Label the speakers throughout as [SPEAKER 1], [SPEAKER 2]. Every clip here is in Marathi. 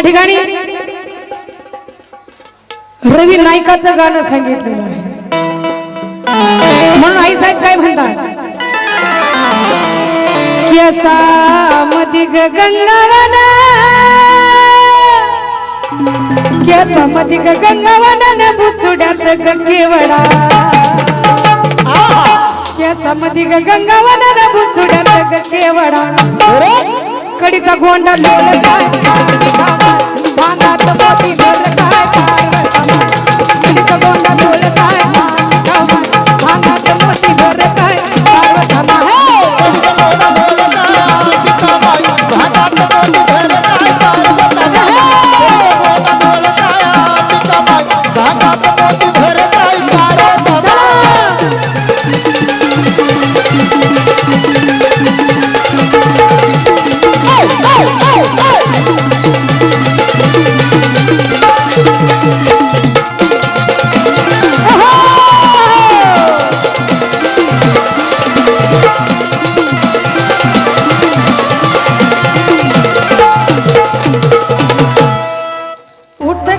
[SPEAKER 1] या ठिकाणी रवी नायकाचं गाणं सांगितलेलं आहे. म्हणून आई साहेब काय म्हणतात? मधिक मधी गंगावन केसा मधिक ग गंगावन बुचुड्यात गंगेवडा. केवडा केसा मधी ग गंगावन बुचुड्यात गंगेवडा. कडीचा गोंडा लोळ काय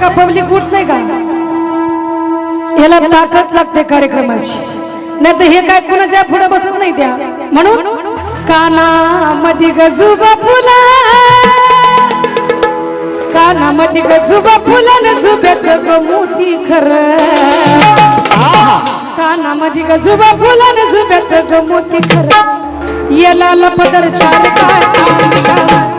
[SPEAKER 1] का पब्लिक उठते का? याला ताकद लागते कार्यक्रमाची. नाही तर हे काय कुणाच्या पुढे बसत नाही त्या? म्हणून काना मधी गजुबा फुला. काना मधी गजुबा फुला न झुब्याच ग मोती खर. काना मधी गजुबा फुला न झुब्याच ग मोती खर. याला लपदर चार काय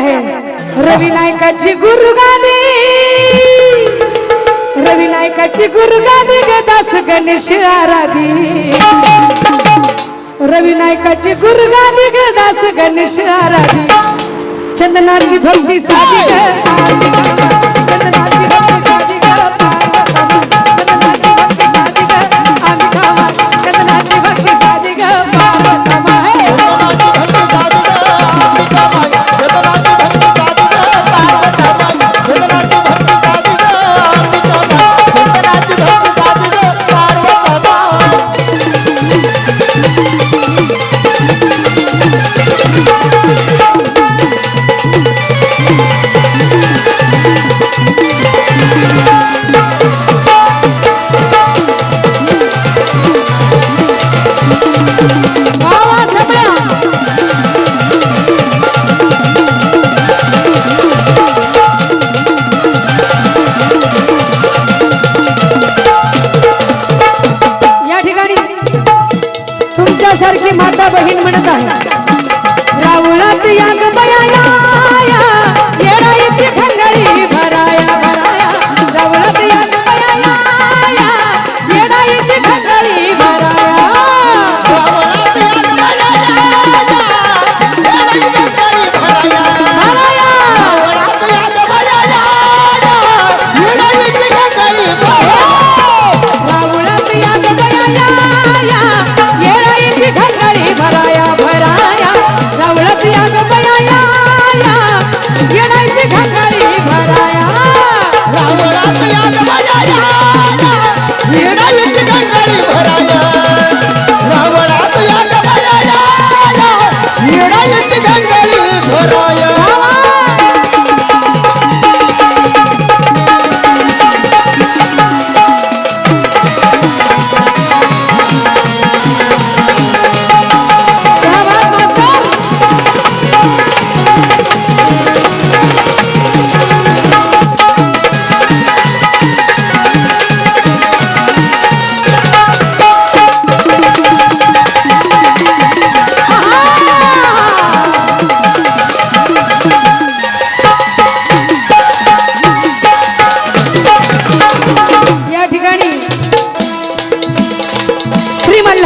[SPEAKER 1] आहे. रवी नायकाची गुरुगादी. रवी नायकाची गुरुगादी ग दास गणेश आराधी. रवी नायकाची गुरुगादी ग दास गणेश आराधी. चंदनाची भक्ती साधी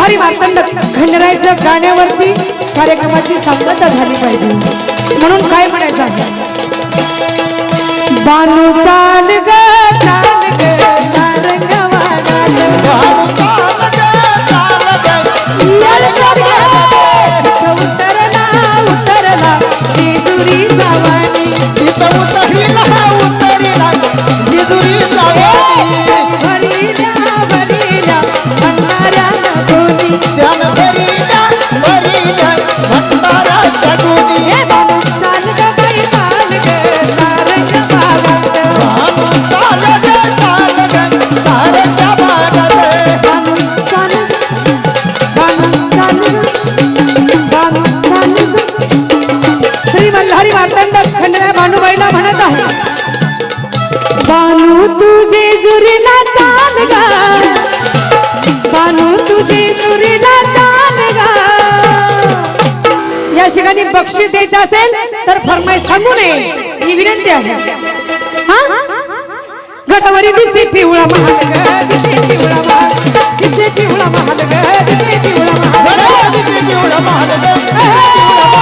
[SPEAKER 1] तुतारी मार्तंड खंडरायचं गाण्यावरती कार्यक्रमाची सांगता झाली पाहिजे. म्हणून काय म्हणायचं आहे? बानू चाल जिजुरी जावानी जुरीला चाल गा. बानू तुझी जुरीला चाल गा. या ठिकाणी बक्षीस द्यायचं असेल तर फरमाईश सांगू नये. ही विनंती आहे. हा? गडावरी दिसे पिवळा महाल दिसे पिवळा महाल. दिसे पिवळा महाल दिसे पिवळा महाल दिसे पिवळा महाल